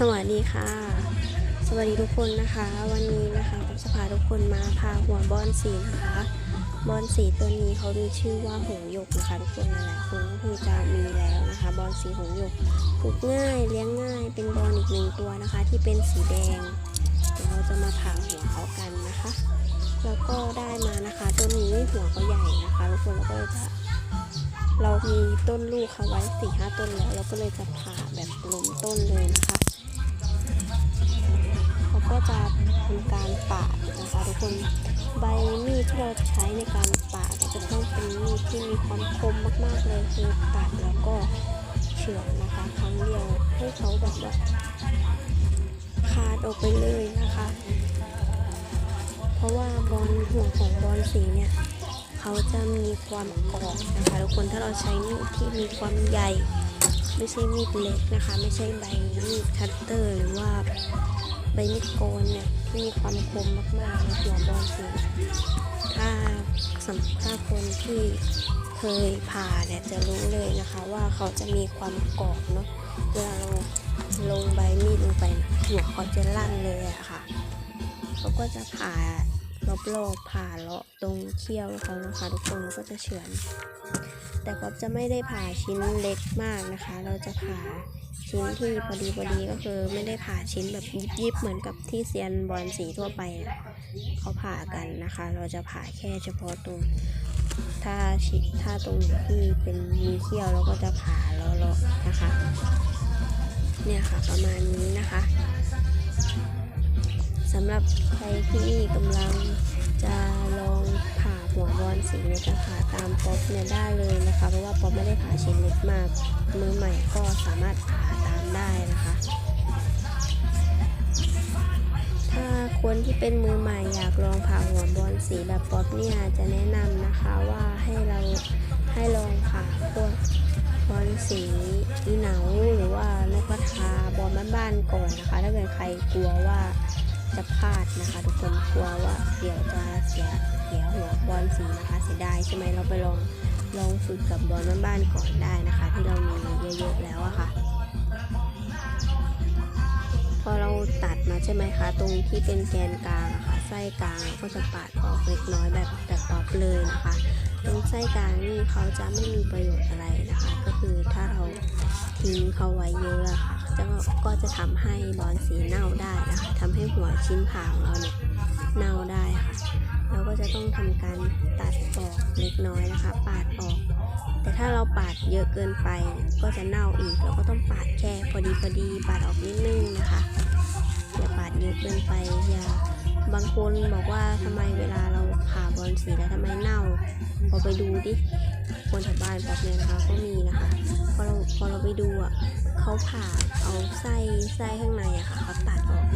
สวัสดีค่ะ สวัสดีทุกคนนะคะ วันนี้นะคะผมจะพาทุกคนมาพาหัวบอนสีนะคะบอนสีตัวนี้เขามีชื่อว่าหงหยกนะคะทุกคนหลายคนก็คงจะมีแล้วนะคะ บอนสีหงหยกปลูกง่ายเลี้ยงง่ายเป็นบอนอีกหนึ่งตัวนะคะ ที่เป็นสีแดงเดี๋ยวเราจะมาผ่าหัวเขากันนะคะ แล้วก็ได้มานะคะต้นนี้หัวเขาใหญ่นะคะทุกคนแล้วก็จะเรามีต้นลูกเขาไว้สี่ห้าต้นแล้ว เราก็เลยจะผ่าแบบล้มต้นเลยนะคะ ก็จะทำการปาดนะคะทุกคนใบมีดที่เราจะใช้ในการปาดจะต้องเป็นมีดที่มีความคมมากๆเลยคือตัดแล้วก็เฉือนนะคะครั้งเดียวให้เขาแบบว่าขาดออกไปเลยนะคะ เพราะว่าบอลหัวของบอลสีเนี่ยเขาจะมีความกรอบนะคะทุกคนถ้าเราใช้มีดที่มีความใหญ่ ไม่ใช่มีดเล็กนะคะ ไม่ใช่ใบมีดคัตเตอร์หรือว่า ใบมีดโกนเนี่ยที่มีความคมมากๆในหัวบอลสีถ้าสำหรับถ้าคนที่เคยผ่าเนี่ยจะรู้เลยนะคะว่าเขาจะมีความกรอบเนาะเวลาเราลงใบมีดลงไปนะหัวเขาจะลั่นเลยอะค่ะเขาก็จะผ่ารอบๆผ่าเลาะตรงเขี้ยวเขานะคะทุกคนก็จะเฉือน แต่ป๊อบจะไม่ได้ผ่าชิ้นเล็กมากนะคะ เราจะผ่า ชิ้นที่พอดีพอดีก็คือไม่ได้ผ่าชิ้นแบบยิบๆเหมือนกับที่เซียนบอลสีทั่วไปเขาผ่ากันนะคะ เราจะผ่าแค่เฉพาะตรงถ้าชิถ้าตรงที่เป็นมีเขี้ยวเราก็จะผ่าเลาะๆนะคะ เนี่ยค่ะประมาณนี้นะคะสำหรับใครที่กำลังจะ หัวบอลสีเนี่ยจะผ่าตามป๊อปเนี่ยได้เลยนะคะ เพราะว่าป๊อปไม่ได้ผ่าชิ้นเล็กมาก มือใหม่ก็สามารถผ่าตามได้นะคะ ถ้าคนที่เป็นมือใหม่อยากลองผ่าหัวบอลสีแบบป๊อปเนี่ยจะแนะนำนะคะว่าให้เราให้ลองผ่าพวกบอลสีอีเหนาหรือว่านกกระทาบอลบ้านๆก่อนนะคะ ถ้าเกิดใครกลัวว่า จะพลาดนะคะทุกคนกลัวว่าเดี๋ยวจะเสียเสียหัวบอลสีนะคะเสียดายใช่ไหมเราไปลองลองฝึกกับบอลบ้านๆก่อนได้นะคะ ที่เรามีเยอะๆแล้วอะค่ะ พอเราตัดมาใช่ไหมคะ ตรงที่เป็นแกนกลางอะค่ะไส้กลางเราก็จะปาดออกเล็กน้อยแบบแบบตอบเลยนะคะตรงไส้กลางนี่เขาจะไม่มีประโยชน์อะไรนะคะ ก็คือถ้าเราทิ้งเขาไว้เยอะอะค่ะ จะก็จะทำให้บอลสีเน่าได้นะคะทำให้หัวชิ้นผ่าของเราเนี่ยเน่าได้ค่ะ เราก็จะต้องทำการตัดออกเล็กน้อยนะคะ ปาดออก แต่ถ้าเราปาดเยอะเกินไปก็จะเน่าอีก เราก็ต้องปาดแค่พอดีพอดีปาดออกนิดนึงนะคะอย่าปาดเยอะเกินไปอย่าบางคนบอกว่าทำไมเวลาเราผ่าบอลสีแล้วทำไมเน่าพอไปดูดิ คนแถวบ้านแบบนี้นะคะ ก็มีนะคะ พอเราพอเราไปดูอะเขาผ่าเอาไส้ไส้ข้างในอะค่ะเขาตัดออก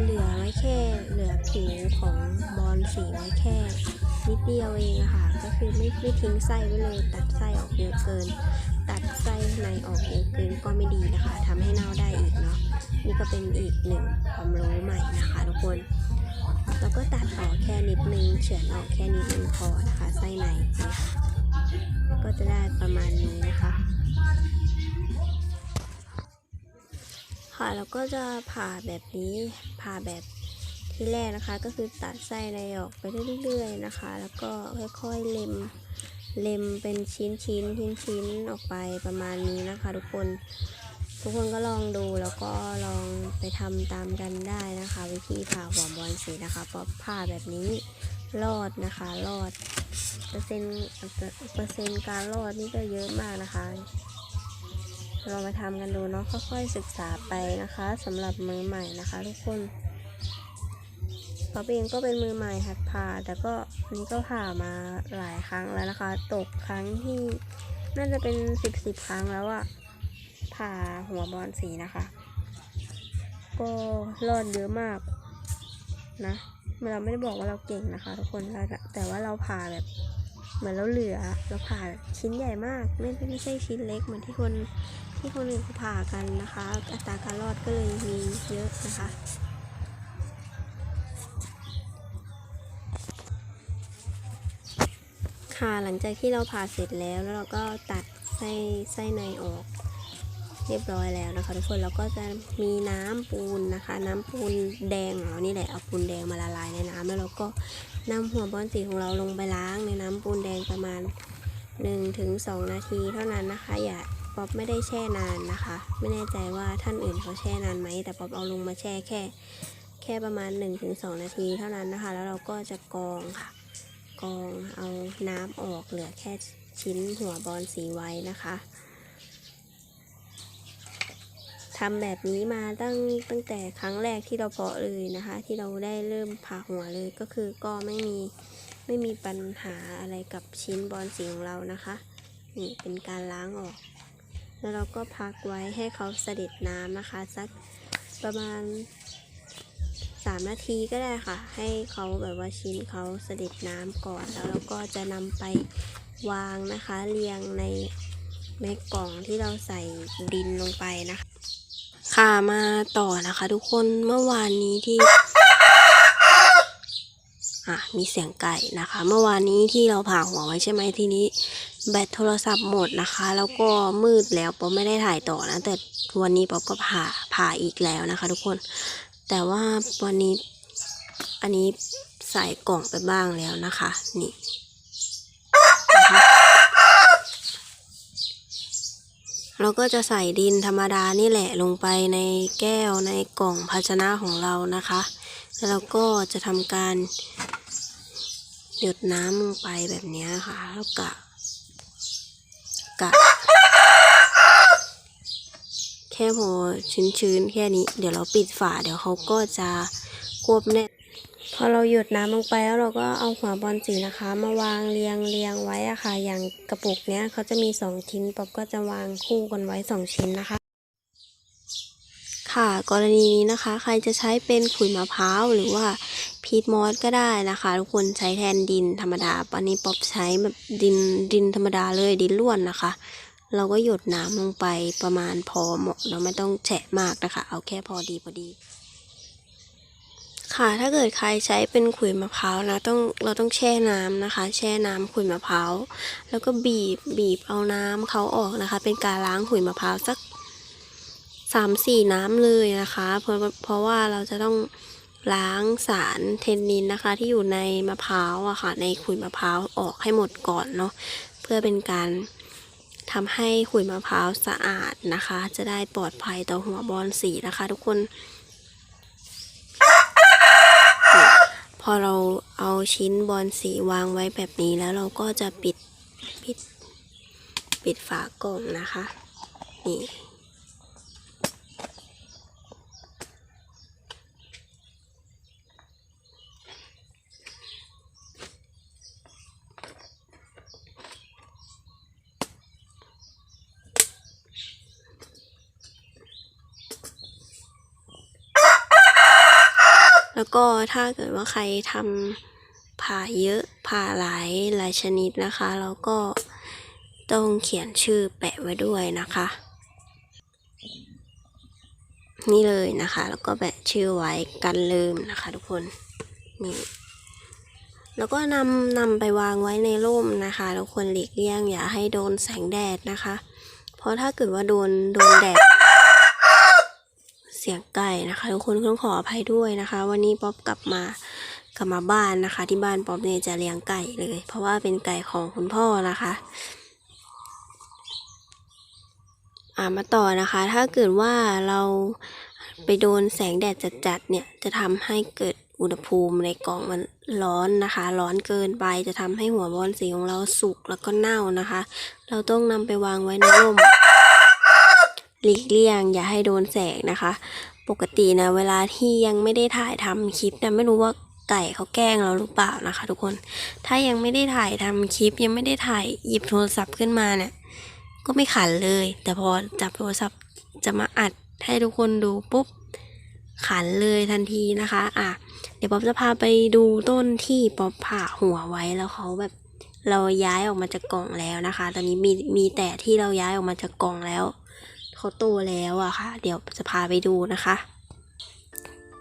เหลือไว้แค่เหลือผิวของบอลสีไว้แค่นิดเดียวเองอะค่ะ ก็คือไม่ไม่ทิ้งไส้ไว้เลย ตัดไส้ออกเยอะเกิน ตัดไส้ในออกเยอะเกินก็ไม่ดีนะคะทำให้เน่าได้อีกเนาะนี่ก็เป็นอีกหนึ่งความรู้ใหม่นะคะทุกคนแล้วก็ตัดออกแค่นิดนึงเฉือนออกแค่นิดนึงพอนะคะไส้ในนี่ค่ะ ก็จะได้ประมาณนี้นะคะค่ะแล้วก็จะผ่าแบบนี้ผ่าแบบที่แรกนะคะ ก็คือตัดไส้ในออกไปเรื่อยๆนะคะ แล้วก็ค่อยๆเล็มเล็มเป็นชิ้นชิ้นชิ้นชิ้นๆออกไปประมาณนี้นะคะ ทุกคน ทุกคนก็ลองดูแล้วก็ลองไปทำตามกันได้นะคะ วิธีผ่าหัวบอลสีนะคะเพราะผ่าแบบนี้ รอดนะคะรอด เปอร์เซ็นต์เปอร์เซ็นต์การรอดนี่ก็เยอะมากนะคะ เรามาทำกันดูเนาะค่อยๆศึกษาไปนะคะสำหรับมือใหม่นะคะ ทุกคนป๊อปเองก็เป็นมือใหม่หัดผ่าแต่ก็อันนี้ก็ผ่ามาหลายครั้งแล้วนะคะ ตกครั้งที่น่าจะเป็นสิบสิบครั้งแล้วอะผ่าหัวบอลสีนะคะ ก็รอดเยอะมากนะ เราไม่ได้บอกว่าเราเก่งนะคะทุกคนแต่ว่าเราผ่าแบบ เหมือนเราเหลือ เราผ่าชิ้นใหญ่มาก ไม่ไม่ใช่ชิ้นเล็กเหมือนที่คนที่คนอื่นผ่ากันนะคะ อัตราการรอดก็เลยมีเยอะนะคะค่ะหลังจากที่เราผ่าเสร็จแล้วแล้วเราก็ตัดไส้ไส้ในออก เรียบร้อยแล้วนะคะ ทุกคนแล้วก็จะมีน้ำปูนนะคะ น้ำปูนแดงเรานี่แหละเอาปูนแดงมาละลายในน้ำแล้วเราก็นำหัวบอลสีของเราลงไปล้างในน้ำปูนแดงประมาณ 1-2 นาทีเท่านั้นนะคะ อย่าป๊อปไม่ได้แช่นานนะคะ ไม่แน่ใจว่าท่านอื่นเขาแช่นานไหมแต่ป๊อปเอาลงมาแช่แค่ แค่ประมาณ 1-2 นาทีเท่านั้นนะคะ แล้วเราก็จะกรองค่ะกรองเอาน้ำออกเหลือแค่ชิ้นหัวบอลสีไว้นะคะ ทำแบบนี้มาตั้งตั้งแต่ครั้งแรกที่เราเพาะเลยนะคะ ที่เราได้เริ่มผ่าหัวเลยก็คือก็ไม่มีไม่มีปัญหาอะไรกับชิ้นบอลสีของเรานะคะนี่เป็นการล้างออก แล้วเราก็พักไว้ให้เขาเสด็จน้ำนะคะ สักประมาณ 3 นาทีก็ได้ค่ะ ให้เขาแบบว่าชิ้นเขาเสด็จน้ำก่อน แล้วเราก็จะนำไปวางนะคะเรียงในในกล่องที่เราใส่ดินลงไปนะคะ ค่ะมาต่อนะคะ ทุกคนเมื่อวานนี้ที่อะมีเสียงไก่นะคะ เมื่อวานนี้ที่เราผ่าหัวไว้ใช่ไหมทีนี้ แบตโทรศัพท์หมดนะคะ แล้วก็มืดแล้วป๊อปไม่ได้ถ่ายต่อนะแต่วันนี้ป๊อปก็ผ่าผ่าอีกแล้วนะคะ ทุกคน แต่ว่าวันนี้อันนี้ใส่กล่องไปบ้างแล้วนะคะ นี่นะคะ เราก็จะใส่ดินธรรมดานี่แหละลงไปในแก้วในกล่องภาชนะของเรานะคะ แล้วเราก็จะทำการหยดน้ำลงไปแบบนี้ค่ะ แล้วกะกะ แค่พอชื้นๆ แค่นี้ เดี๋ยวเราปิดฝา เดี๋ยวเขาก็จะควบแน่ พอเราหยดน้ำลงไปแล้วเราก็เอาหัวบอลสีนะคะ มาวางเรียงเรียงไว้อะค่ะ อย่างกระปุกเนี้ยเขาจะมีสองชิ้นป๊อปก็จะวางคู่กันไว้สองชิ้นนะคะ ค่ะกรณีนี้นะคะ ใครจะใช้เป็นขุยมะพร้าวหรือว่าพีทมอสก็ได้นะคะทุกคนใช้แทนดินธรรมดาอันนี้ป๊อปใช้แบบดินดินธรรมดาเลยดินล้วนนะคะ เราก็หยดน้ำลงไปประมาณพอเหมาะเราไม่ต้องแฉะมากนะคะ เอาแค่พอดีพอดี ค่ะถ้าเกิดใครใช้เป็นขุยมะพร้าวนะต้องเราต้องแช่น้ำนะคะ แช่น้ำขุยมะพร้าวแล้วก็บีบบีบเอาน้ำเขาออกนะคะ เป็นการล้างขุยมะพร้าวสักสามสี่น้ำเลยนะคะเพราะเพราะว่าเราจะต้องล้างสารเทนนินนะคะ ที่อยู่ในมะพร้าวอะค่ะในขุยมะพร้าวออกให้หมดก่อนเนาะเพื่อเป็นการทำให้ขุยมะพร้าวสะอาดนะคะ จะได้ปลอดภัยต่อหัวบอลสีนะคะ ทุกคน พ อเราเอาชิ้นบอลสีวางไว้แบบนี้แล้วเราก็จะปิดปิดปิดฝากล่องนะคะ นี่ แล้วก็ถ้าเกิดว่าใครทำผ่าเยอะผ่าหลายหลายชนิดนะคะ แล้วก็ต้องเขียนชื่อแปะไว้ด้วยนะคะ นี่เลยนะคะ แล้วก็แปะชื่อไว้กันลืมนะคะ ทุกคนนี่แล้วก็นำนำไปวางไว้ในร่มนะคะเราควรหลีกเลี่ยงอย่าให้โดนแสงแดดนะคะ เพราะถ้าเกิดว่าโดนโดนแดด เสียงไก่นะคะทุกคนต้องขออภัยด้วยนะคะ วันนี้ป๊อปกลับมากลับมาบ้านนะคะ ที่บ้านป๊อปเนี่ยจะเลี้ยงไก่เลย เพราะว่าเป็นไก่ของคุณพ่อนะคะอ่ามาต่อนะคะ ถ้าเกิดว่าเราไปโดนแสงแดดจัดๆเนี่ย จะทำให้เกิดอุณหภูมิในกล่องมันร้อนนะคะ ร้อนเกินไป จะทำให้หัวบอลสีของเราสุกแล้วก็เน่านะคะ เราต้องนำไปวางไว้ในร่ม หลีกเลี่ยง อย่าให้โดนแสงนะคะ ปกตินะเวลาที่ยังไม่ได้ถ่ายทำคลิปนะไม่รู้ว่าไก่เขาแกล้งเราหรือเปล่านะคะ ทุกคน ถ้ายังไม่ได้ถ่ายทำคลิปยังไม่ได้ถ่ายหยิบโทรศัพท์ขึ้นมาเนี่ยก็ไม่ขันเลย แต่พอจับโทรศัพท์จะมาอัดให้ทุกคนดูปุ๊บขันเลยทันทีนะคะ อะ เดี๋ยวป๊อปจะพาไปดูต้นที่ป๊อปผ่าหัวไว้แล้วเขาแบบ เราย้ายออกมาจากกล่องแล้วนะคะ ตอนนี้มีมีแต่ที่เราย้ายออกมาจากกล่องแล้ว เขาโตแล้วอะค่ะ เดี๋ยวจะพาไปดูนะคะ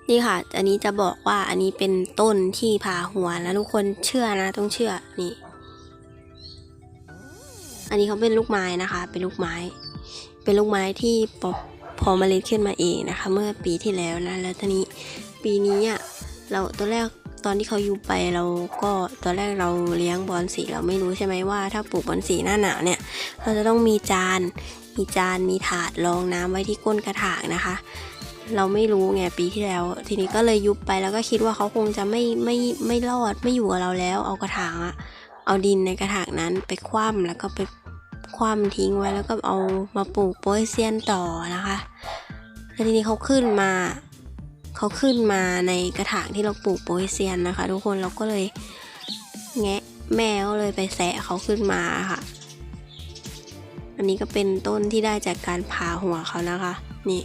นี่ค่ะ อันนี้จะบอกว่าอันนี้เป็นต้นที่ผ่าหัวนะทุกคนเชื่อนะ ต้องเชื่อนี่ อันนี้เขาเป็นลูกไม้นะคะ เป็นลูกไม้ เป็นลูกไม้ที่ปอพอมเมล็ดขึ้นมาเองนะคะ เมื่อปีที่แล้วนะแล้วทีนี้ปีนี้อะเราตอนแรกตอนที่เขาอยู่ไปเราก็ตอนแรกเราเลี้ยงบอลสีเราไม่รู้ใช่ไหมว่า ถ้าปลูกบอลสีหน้าหนาวเนี่ย เราจะต้องมีจาน มีจานมีถาดรองน้ำไว้ที่ก้นกระถางนะคะ เราไม่รู้ไงปีที่แล้ว ทีนี้ก็เลยยุบไปแล้วก็คิดว่าเขาคงจะไม่ไม่ไม่รอดไม่อยู่กับเราแล้ว เอากระถางอะเอาดินในกระถางนั้นไปคว่ำแล้วก็ไปคว่ำทิ้งไว้แล้วก็เอามาปลูกโปยเซียนต่อนะคะแล้วทีนี้เขาขึ้นมาเขาขึ้นมาในกระถางที่เราปลูกโปยเซียนนะคะ ทุกคนเราก็เลยแงะแม่ก็เลยไปแสะเขาขึ้นมาค่ะ อันนี้ก็เป็นต้นที่ได้จากการผ่าหัวเขานะคะ นี่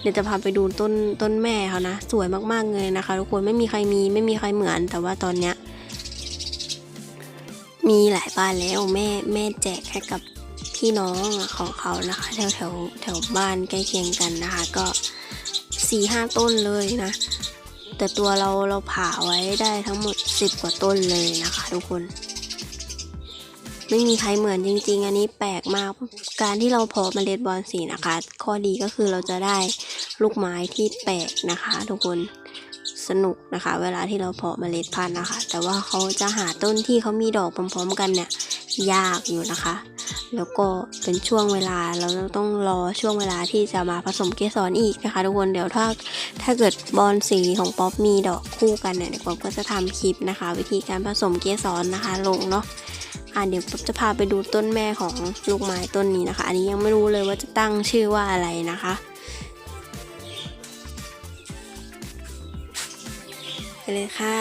เดี๋ยวจะพาไปดูต้นต้นแม่เขานะ สวยมากๆเลยนะคะ ทุกคนไม่มีใครมีไม่มีใครเหมือน แต่ว่าตอนเนี้ยมีหลายบ้านแล้วแม่แม่แจกให้กับพี่น้องของเขานะคะ แถวแถวแถวบ้านใกล้เคียงกันนะคะ ก็สี่ห้าต้นเลยนะ แต่ตัวเราเราผ่าไว้ได้ทั้งหมดสิบกว่าต้นเลยนะคะ ทุกคน ไม่มีใครเหมือนจริง ๆ อันนี้แปลกมาก การที่เราเพาะเมล็ดบอลสีนะคะ ข้อดีก็คือเราจะได้ลูกไม้ที่แปลกนะคะ ทุกคนสนุกนะคะ เวลาที่เราเพาะเมล็ดพันธุ์นะคะ แต่ว่าเขาจะหาต้นที่เขามีดอกพร้อมๆ กันเนี่ยยากอยู่นะคะ แล้วก็เป็นช่วงเวลาเราต้องรอช่วงเวลาที่จะมาผสมเกสรอีกนะคะ ทุกคนเดี๋ยวถ้าถ้าเกิดบอลสีของป๊อปมีดอกคู่กันเนี่ยเดี๋ยวป๊อปก็จะทำคลิปนะคะ วิธีการผสมเกสรนะคะ ลงเนาะ อะเดี๋ยวป๊อปจะพาไปดูต้นแม่ของลูกไม้ต้นนี้นะคะ อันนี้ยังไม่รู้เลยว่าจะตั้งชื่อว่าอะไรนะคะ ไปเลยค่ะ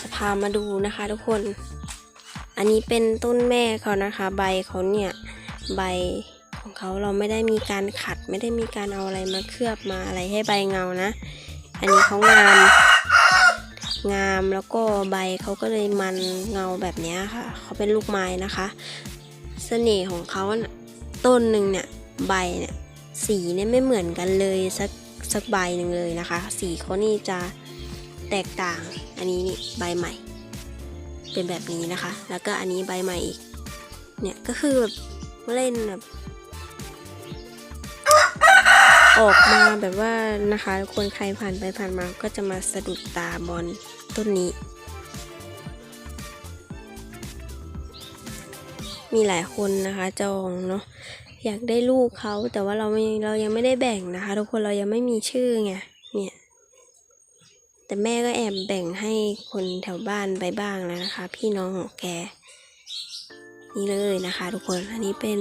จะพามาดูนะคะทุกคน อันนี้เป็นต้นแม่เขานะคะ ใบเขาเนี่ย ใบของเขาเราไม่ได้มีการขัด ไม่ได้มีการเอาอะไรมาเคลือบมาอะไรให้ใบเงานะ อันนี้เขางาม งามแล้วก็ใบเขาก็เลยมันเงาแบบนี้ค่ะ เขาเป็นลูกไม้นะคะเสน่ห์ของเขาต้นหนึ่งเนี่ยใบเนี่ยสีเนี่ยไม่เหมือนกันเลยสักสักใบหนึ่งเลยนะคะ สีเขานี่จะแตกต่าง อันนี้นี่ใบใหม่ เป็นแบบนี้นะคะ แล้วก็อันนี้ใบใหม่อีกเนี่ยก็คือแบบเล่นแบบ ออกมาแบบว่านะคะคนใครผ่านไปผ่านมาก็จะมาสะดุดตาบอลต้นนี้ มีหลายคนนะคะจองเนาะอยากได้ลูกเขาแต่ว่าเราไม่เรายังไม่ได้แบ่งนะคะ ทุกคนเรายังไม่มีชื่อไงเนี่ยแต่แม่ก็แอบแบ่งให้คนแถวบ้านไปบ้างแล้วนะคะ พี่น้องของแก นี่เลยนะคะทุกคนอันนี้เป็น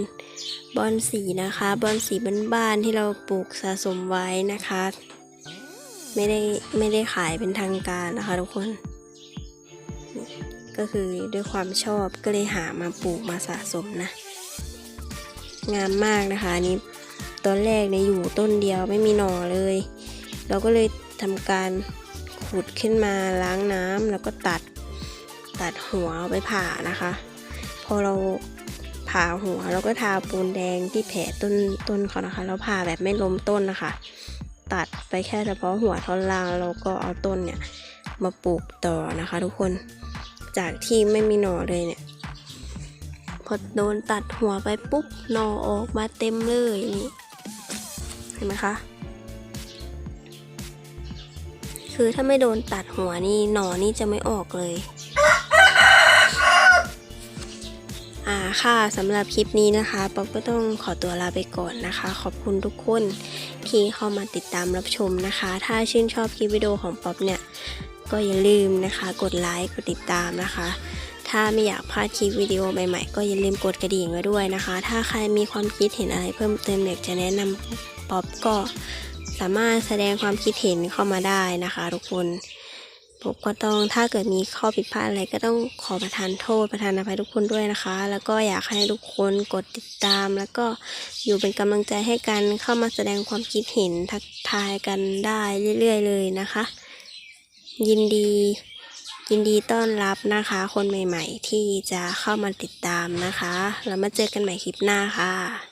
บอลสีนะคะบอลสีบ้านๆที่เราปลูกสะสมไว้นะคะ ไม่ได้ไม่ได้ขายเป็นทางการนะคะทุกคนก็คือด้วยความชอบก็เลยหามาปลูกมาสะสมนะ งามมากนะคะนี้ตอนแรกเนี่ยอยู่ต้นเดียวไม่มีหน่อเลย เราก็เลยทำการขุดขึ้นมาล้างน้ำแล้วก็ตัดตัดหัวไปผ่านะคะ อเราผ่าหัวเราก็ทาปูนแดงที่แผลต้นต้นเขานะคะ แล้วผ่าแบบไม่ล้มต้นนะคะ ตัดไปแค่เฉพาะหัวท่อนล่างเราก็เอาต้นเนี่ยมาปลูกต่อนะคะ ทุกคนจากที่ไม่มีหน่อเลยเนี่ย พอโดนตัดหัวไปปุ๊บหน่อออกมาเต็มเลยนี่เห็นไหมคะคือถ้าไม่โดนตัดหัวนี่หน่อนี่จะไม่ออกเลย ค่ะสำหรับคลิปนี้นะคะป๊อปก็ต้องขอตัวลาไปก่อนนะคะ ขอบคุณทุกคนที่เข้ามาติดตามรับชมนะคะ ถ้าชื่นชอบคลิปวิดีโอของป๊อปเนี่ยก็อย่าลืมนะคะ กดไลค์กดติดตามนะคะ ถ้าไม่อยากพลาดคลิปวิดีโอใหม่ๆ ก็อย่าลืมกดกระดิ่งไว้ด้วยนะคะ ถ้าใครมีความคิดเห็นอะไรเพิ่มเติมอยากจะแนะนำป๊อปก็สามารถแสดงความคิดเห็นเข้ามาได้นะคะ ทุกคน ผมก็ต้องถ้าเกิดมีข้อผิดพลาดอะไรก็ต้องขอประทานโทษประทานอภัยทุกคนด้วยนะคะ แล้วก็อยากให้ทุกคนกดติดตาม แล้วก็อยู่เป็นกำลังใจให้กันเข้ามาแสดงความคิดเห็นทักทายกันได้เรื่อย ๆ เลยนะคะ ยินดียินดีต้อนรับนะคะ คนใหม่ ๆ ที่จะเข้ามาติดตามนะคะ แล้วมาเจอกันใหม่คลิปหน้าค่ะ